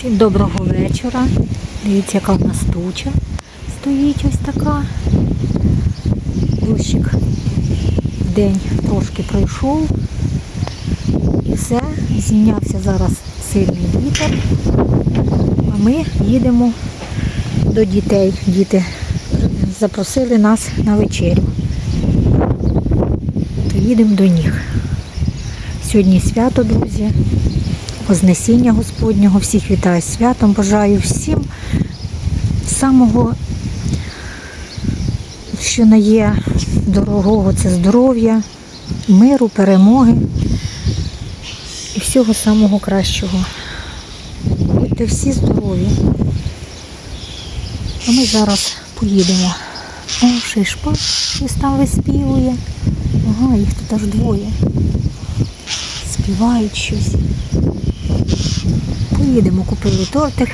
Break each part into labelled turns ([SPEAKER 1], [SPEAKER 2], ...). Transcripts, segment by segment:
[SPEAKER 1] Всім доброго вечора. Дивіться, яка в нас туча стоїть ось така. Дощик день трошки пройшов. І все, зійнявся зараз сильний вітер. А ми їдемо до дітей. Діти запросили нас на вечерю. То їдемо до них. Сьогодні свято, друзі. Вознесіння Господнього. Всіх вітаю святом. Бажаю всім самого, що не є дорогого, це здоров'я, миру, перемоги і всього самого кращого. Будьте всі здорові. А ми зараз поїдемо. О, шишпа, щось там виспівує. Ага, їх тут аж двоє. Співають щось. Поїдемо, купили тортик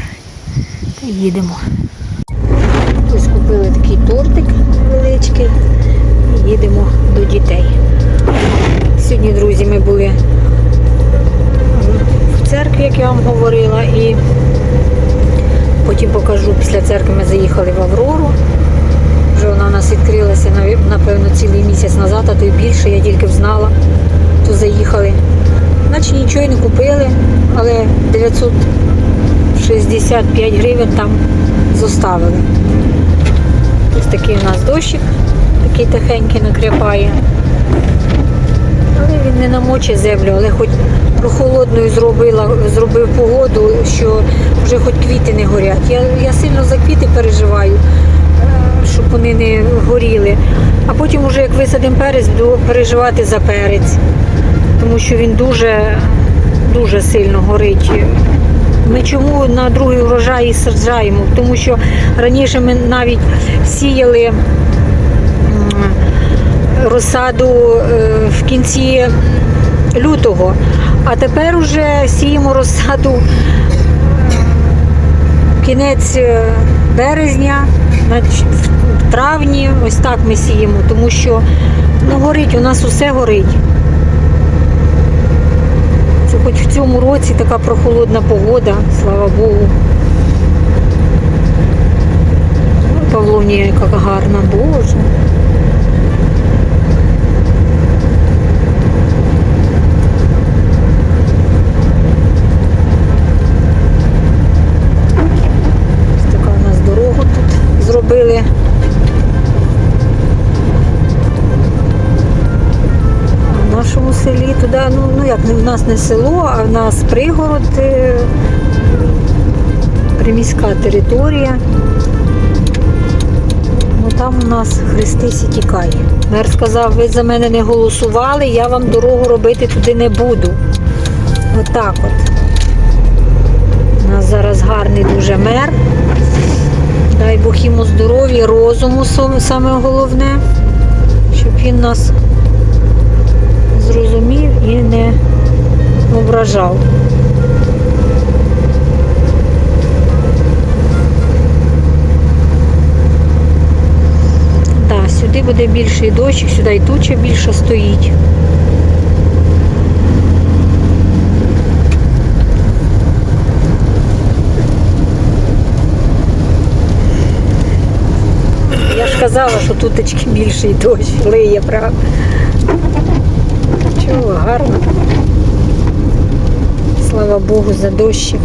[SPEAKER 1] та їдемо. Ось купили такий тортик невеличкий і їдемо до дітей. Сьогодні, друзі, ми були в церкві, як я вам говорила, і потім покажу, після церкви ми заїхали в Аврору. Вже вона у нас відкрилася, напевно, цілий місяць назад, а то й більше, я тільки взнала, то заїхали. Наче нічого й не купили, але 965 гривень там зоставили. Ось такий у нас дощик, такий тихенький накріпає. Але він не намочить землю, але хоч прохолодною зробила, зробив погоду, що вже хоч квіти не горять. Я, я сильно за квіти переживаю, е, щоб вони не горіли. А потім, уже як висадимо перець, буду переживати за перець тому що він дуже, дуже сильно горить. Ми чому на другий урожай і саджаємо? Тому що раніше ми навіть сіяли розсаду е, в кінці лютого, а тепер уже сіємо розсаду кінець е, березня, в травні, ось так ми сіємо, тому що ну, горить, у нас усе горить. Хоч в цьому році така прохолодна погода, слава Богу. Ой, Павловнія, яка гарна, Боже. Ось така у нас дорогу тут зробили. В нашому селі туди, ну, ну як в нас не село, а в нас пригород, е, приміська територія. Ну там у нас Христисі тікає. Мер сказав, ви за мене не голосували, я вам дорогу робити туди не буду. Отак от. У нас зараз гарний дуже мер. Дай Бог йому здоров'я, розуму саме головне, щоб він нас зрозумів і не ображав. Так, сюди буде більший дощик, сюди і туча більше стоїть. Я ж казала, що тут більший дощ лиє, правда. Гарно. Слава Богу за дощик.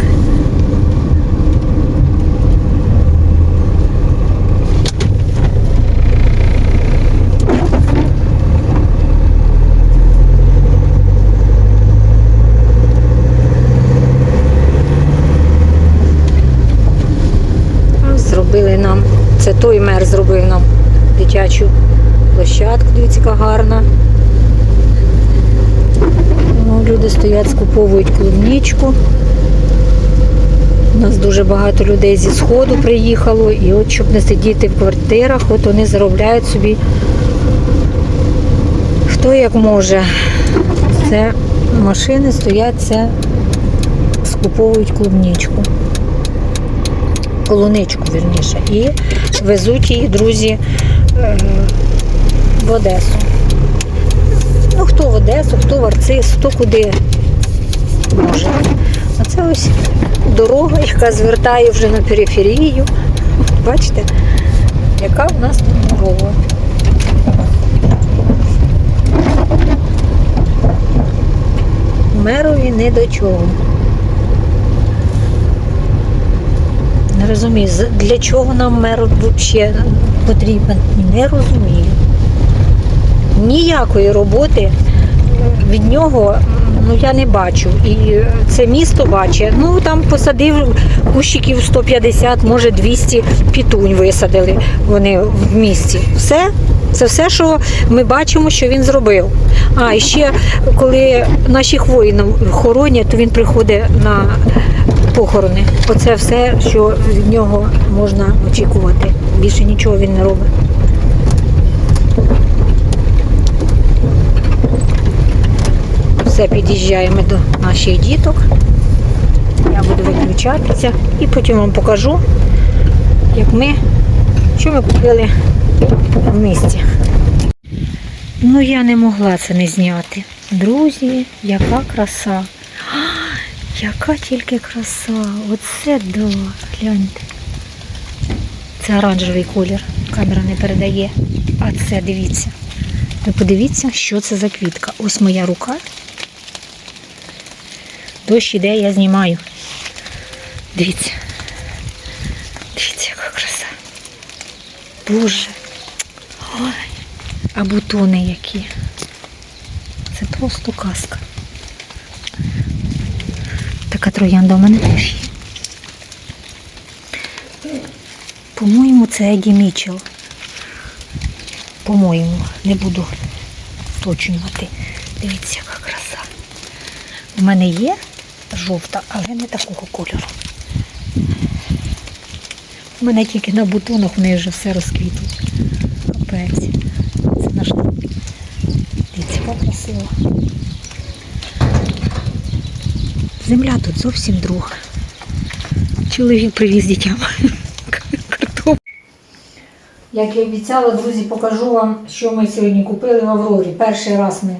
[SPEAKER 1] Зробили нам, це той мер зробив нам дитячу площадку, дивіться, яка гарна. Люди стоять, скуповують клубничку. У нас дуже багато людей зі сходу приїхало, і от щоб не сидіти в квартирах, от вони заробляють собі хто як може. Це машини стоять, це скуповують клубничку. Полуничку, вірніше. І везуть її, друзі, е, в Одесу. Ну, хто в Одесу, хто в Арцис, хто куди може. А це ось дорога, яка звертає вже на периферію. Бачите, яка в нас тут дорога. Мерові не до чого. Не розумію, для чого нам мер взагалі потрібен. Не розумію. Ніякої роботи від нього ну, я не бачу. І це місто бачить. Ну там посадив кущиків 150, може 200 пітунь висадили вони в місті. Все. Це все, що ми бачимо, що він зробив. А і ще коли наших воїнів хоронять, то він приходить на похорони. Оце все, що від нього можна очікувати. Більше нічого він не робить. Все, під'їжджаємо до наших діток. Я буду виключатися і потім вам покажу, як ми, що ми купили в місті. Ну, я не могла це не зняти. Друзі, яка краса. А, яка тільки краса. Оце да, гляньте. Це оранжевий колір. Камера не передає. А це дивіться. Ви подивіться, що це за квітка. Ось моя рука. Дощ іде, я знімаю. Дивіться. Дивіться, яка краса. Боже. Ой. А бутони які. Це просто казка. Така троянда у мене теж є. По-моєму, це Еді Мічел. По-моєму, не буду точнювати. Дивіться, яка краса. У мене є жовта, але не такого кольору. У мене тільки на бутонах в неї вже все розквітло. Капець. Це наш. Дивіться, яка красива. Земля тут зовсім друга. Чоловік привіз дітям. Як і обіцяла, друзі, покажу вам, що ми сьогодні купили в Аврорі. Перший раз ми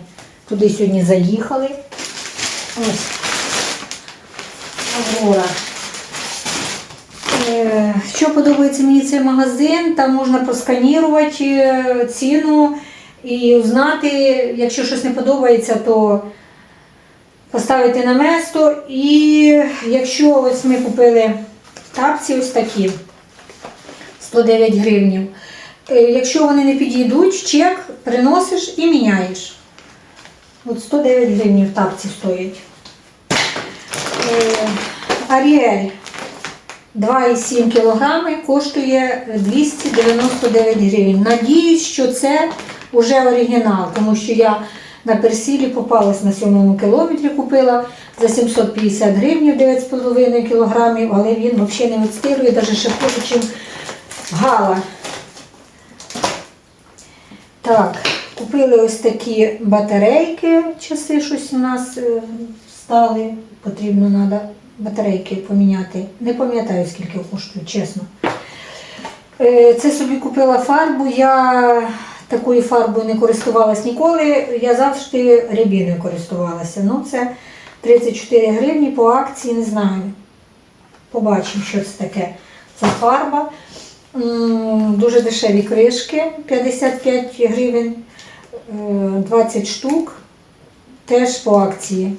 [SPEAKER 1] туди сьогодні заїхали. Ось Аврора. Е, Що подобається мені цей магазин, там можна просканірувати е, ціну і узнати, якщо щось не подобається, то поставити на место. І якщо ось ми купили тапці ось такі 109 гривнів. Е, Якщо вони не підійдуть, чек приносиш і міняєш. От 109 гривнів тапці стоять. Аріель 2,7 кг коштує 299 гривень. Надіюсь, що це вже оригінал, тому що я на персілі попалась на 7 кілометрі, купила за 750 гривень 9,5 кг, але він взагалі не відстирує, навіть ще хуже, ніж гала. Так, купили ось такі батарейки, часи щось у нас е, стали. Потрібно треба батарейки поміняти. Не пам'ятаю, скільки коштує, чесно. Е, Це собі купила фарбу. Я такою фарбою не користувалась ніколи. Я завжди рябіною користувалася. Ну, це 34 гривні по акції, не знаю. Побачимо, що це таке. Це фарба. Дуже дешеві кришки, 55 гривень, е, 20 штук, теж по акції.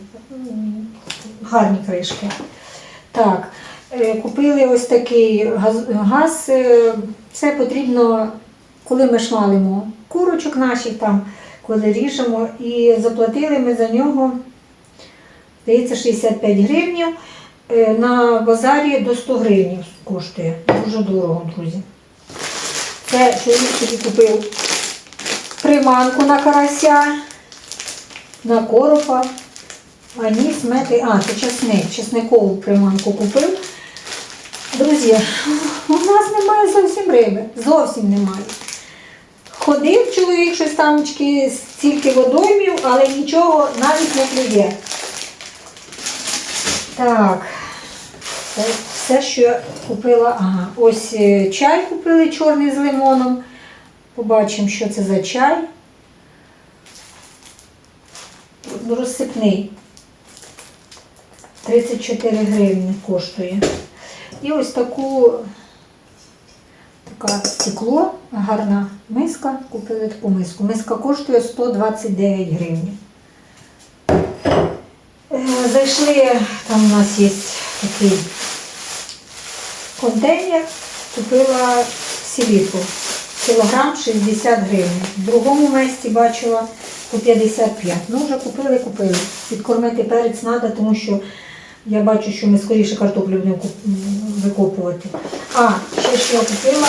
[SPEAKER 1] Гарні кришки. Так, е, купили ось такий газ. Це потрібно, коли ми шмалимо курочок наших там, коли ріжемо, і заплатили ми за нього, здається, 65 гривнів. Е, На базарі до 100 гривень коштує. Дуже дорого, друзі. Це чоловік собі купив приманку на карася, на коропа, аніс, мети. А, це часник. Часникову приманку купив. Друзі, у нас немає зовсім риби. Зовсім немає. Ходив чоловік щось там стільки водоймів, але нічого навіть не клює. Так, це все, що я купила. Ага, ось е, чай купили чорний з лимоном. Побачимо, що це за чай. Розсипний. 34 гривні коштує. І ось таку така стекло, гарна миска. Купили таку миску. Миска коштує 129 гривень. Е, Зайшли, там у нас є такий контейнер, купила селітку. Кілограм 60 гривень. В другому місці бачила по 55. Ну, вже купили, купили. Підкормити перець треба, тому що я бачу, що ми скоріше картоплю будемо викопувати. А, ще що я купила.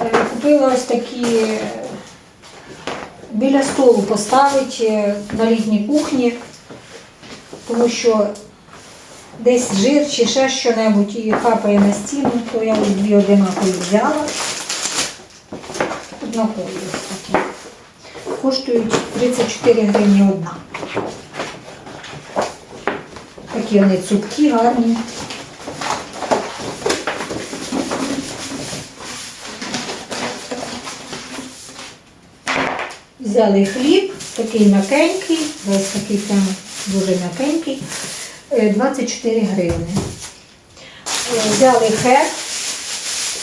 [SPEAKER 1] Е, Купила ось такі е, біля столу поставити е, на літній кухні, тому що десь жир чи ще що-небудь і капає на стіну, то я дві одинакові взяла. Однакові ось такі. Коштують 34 гривні одна. Такі вони цупкі, гарні. Взяли хліб, такий м'якенький, ось такий прямо дуже м'якенький, е, 24 гривні. Е, Взяли хер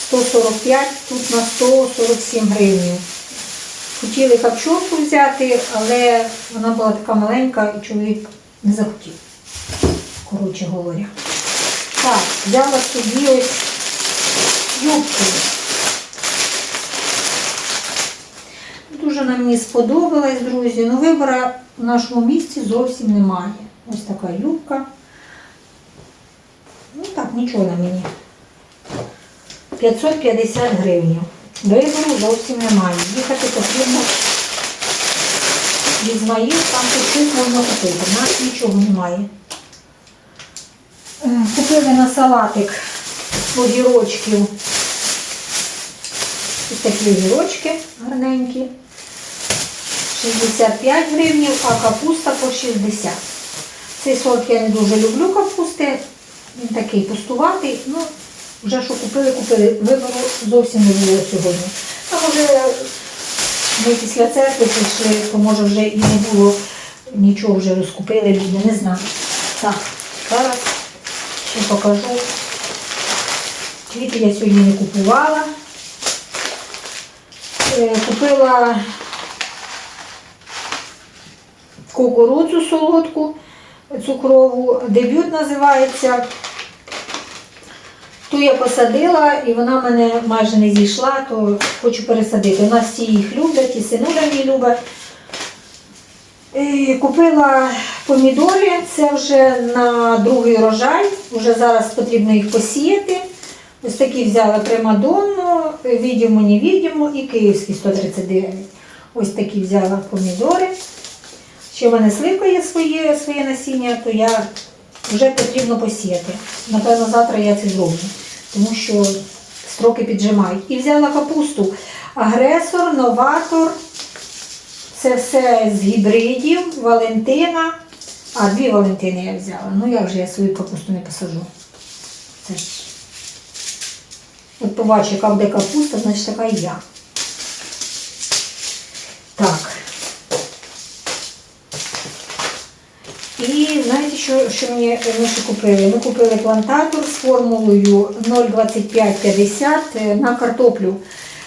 [SPEAKER 1] 145, тут на 147 гривень. Хотіли капчурку взяти, але вона була така маленька і чоловік не захотів. Коротше говоря. Так, взяла собі ось юбку. Дуже вона мені сподобалась, друзі. Ну, вибора в нашому місті зовсім немає. Ось така юбка. Ну так, нічого на мені. 550 гривень. Вибору зовсім немає. Їхати потрібно в Ізмаїл, там тут можна купити. У нас нічого немає. Купили на салатик огірочків. Ось такі огірочки гарненькі. 65 гривень, а капуста по 60. Цей сорт я не дуже люблю капусти. Він такий пустуватий. Ну, вже що купили, купили. Вибору зовсім не було сьогодні. А може ми після церкви прийшли, то може вже і не було нічого вже розкупили люди, не знаю. Так, ще покажу. Квіти я сьогодні не купувала. Е, Купила кукурудзу солодку, цукрову, дебют називається. Ту я посадила і вона в мене майже не зійшла, то хочу пересадити. У нас всі їх люблять, і синуля мій любить. Купила помідори, це вже на другий рожай, вже зараз потрібно їх посіяти. Ось такі взяла примадонну, відьому, не відьому і київський 139. Ось такі взяла помідори. Ще в мене своє, своє насіння, то я вже потрібно посіяти. Напевно, завтра я це зроблю, тому що строки піджимають. І взяла капусту. Агресор, новатор. Це все з гібридів, Валентина. А, дві Валентини я взяла. Ну як же я свою капусту не посажу? Це ж. От побачу, яка буде капуста, значить така і я. Так. І знаєте, що, що мені ми ще купили? Ми купили плантатор з формулою 0,2550 на картоплю.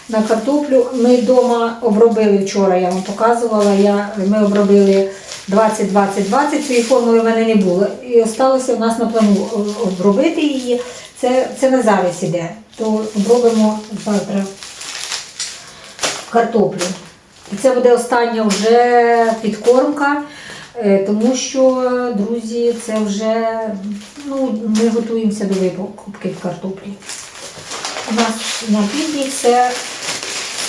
[SPEAKER 1] На картоплю ми вдома обробили вчора, я вам показувала. Я, ми обробили 20-20-20, цієї формули в мене не було. І осталося в нас на плану обробити її. Це, це на зараз іде. То обробимо завтра картоплю. І це буде остання вже підкормка, е, тому що, друзі, це вже ну, ми готуємося до викупки картоплі. У нас на півдні все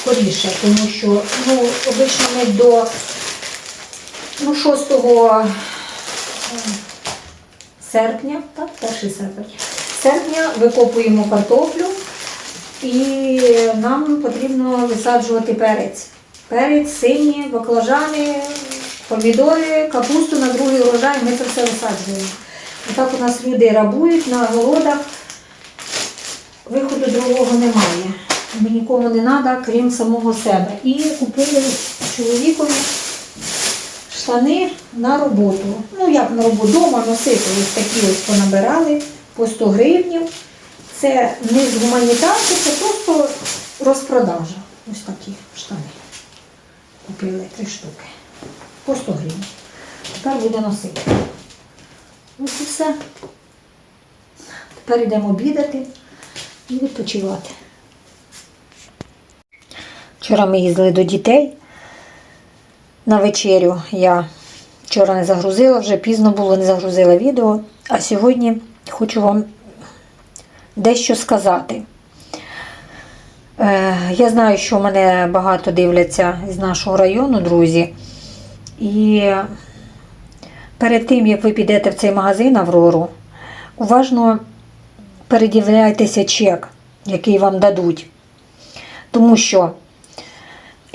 [SPEAKER 1] скоріше, тому що ну, обично ми до ну, 6 е, серпня, так, 1 серпня, серпня викопуємо картоплю і нам потрібно висаджувати перець. Перець, сині, баклажани, помідори, капусту на другий урожай, ми це все висаджуємо. І так у нас люди рабують на городах, виходу другого немає. Ми нікому не треба, крім самого себе. І купили чоловікові штани на роботу. Ну, як на роботу, вдома носити. Ось такі ось понабирали по 100 гривнів. Це не з гуманітарки, це просто розпродажа. Ось такі штани. Купили три штуки. По 100 гривень. Тепер буде носити. Ось і все. Тепер йдемо обідати і відпочивати. Вчора ми їздили до дітей на вечерю. Я вчора не загрузила, вже пізно було, не загрузила відео. А сьогодні хочу вам дещо сказати. Е, я знаю, що мене багато дивляться з нашого району, друзі. І перед тим, як ви підете в цей магазин Аврору, уважно передивляйтеся чек, який вам дадуть. Тому що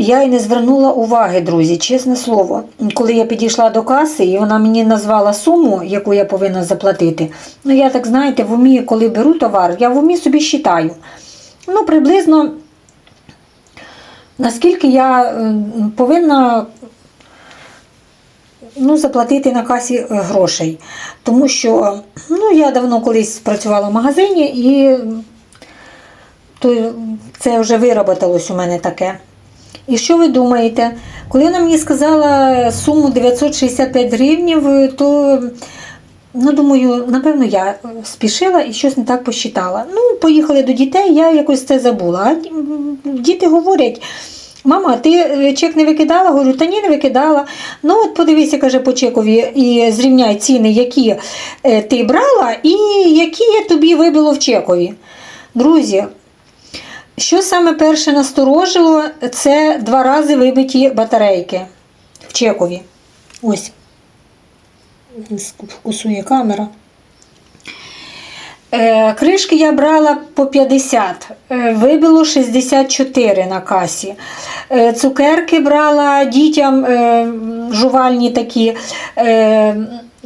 [SPEAKER 1] я й не звернула уваги, друзі, чесне слово. Коли я підійшла до каси, і вона мені назвала суму, яку я повинна заплатити. Ну, я так знаєте, в умі, коли беру товар, я в умі собі считаю. Ну, приблизно, наскільки я е, повинна ну, заплатити на касі е, грошей. Тому що ну, я давно колись працювала в магазині і то це вже вироботалось у мене таке. І що ви думаєте? Коли вона мені сказала суму 965 гривнів, то ну, думаю, напевно, я спішила і щось не так посчитала. Ну, поїхали до дітей, я якось це забула. А діти говорять. Мама, ти е, чек не викидала? Говорю, та ні, не викидала. Ну, от подивися, каже, по чекові і зрівняй ціни, які е, ти брала, і які тобі вибило в чекові. Друзі, що саме перше насторожило, це два рази вибиті батарейки в чекові. Ось. Фокусує камера. Е, Кришки я брала по 50, е, вибило 64 на касі. Е, Цукерки брала дітям жувальні такі.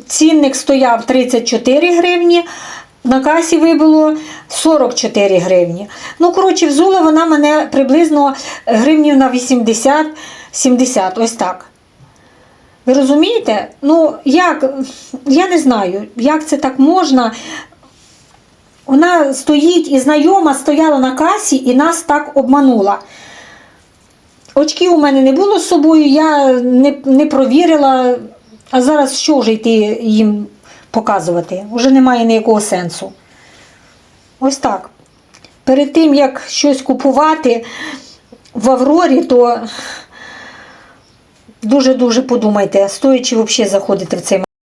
[SPEAKER 1] Цінник стояв 34 гривні, на касі вибило 44 гривні. Ну, коротше, взула вона мене приблизно гривнів на 80-70, ось так. Ви розумієте? Ну, як, я не знаю, як це так можна. Вона стоїть і знайома стояла на касі і нас так обманула. Очків у мене не було з собою, я не, не провірила, а зараз що вже йти їм показувати? Уже немає ніякого сенсу. Ось так. Перед тим, як щось купувати в Аврорі, то дуже-дуже подумайте, стоячи взагалі заходити в цей